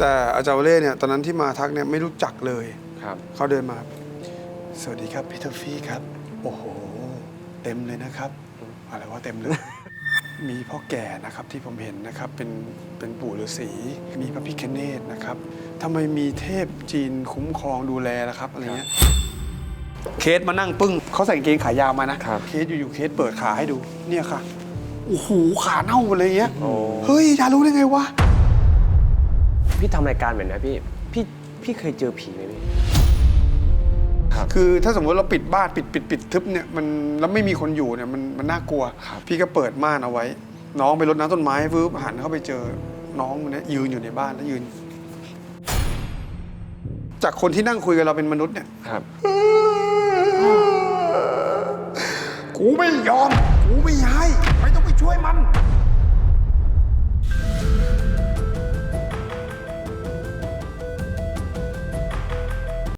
แต่อาจารย์วเล่เนี่ยตอนนั้นที่มาทักเนี่ยไม่รู้จักเลย ครับ เขาเดินมา สวัสดีครับพี่ทอฟฟี่ครับ โอ้โห เต็มเลยนะครับ อะไรว่าเต็มเลย มีพ่อแก่นะครับที่ผมเห็นนะครับเป็นเป็นปู่ฤาษีมีพระพิคเนตนะครับทำไมมีเทพจีนคุ้มครองดูแลล่ะครับอะไรเงี้ยเคสมานั่งปึ้งเขาใส่กางเกงขายาวมานะครับ เคสอยู่ๆเคสเปิดขาให้ดูเนี่ยค่ะโอ้โหขาเน่าหมดเลยเงี้ยโอ้ เฮ้ยจะรู้ได้ไงวะ พี่ทำรายการแบบนี้พี่พี่พี่เคยเจอผีไหมพี่ครับ คือถ้าสมมติเราปิดบ้านปิดปิดปิดทึบเนี่ยมันแล้วไม่มีคนอยู่เนี่ยมันมันน่ากลัว ครับ พี่ก็เปิดม่านเอาไว้ น้องไปรดน้ำต้นไม้วืบหันเข้าไปเจอน้องคนเนี้ยยืนอยู่ในบ้านแล้วยืน จากคนที่นั่งคุยกับเราเป็นมนุษย์เนี่ย ครับ กูไม่ยอม กูไม่ให้ไม่ต้องไปช่วยมัน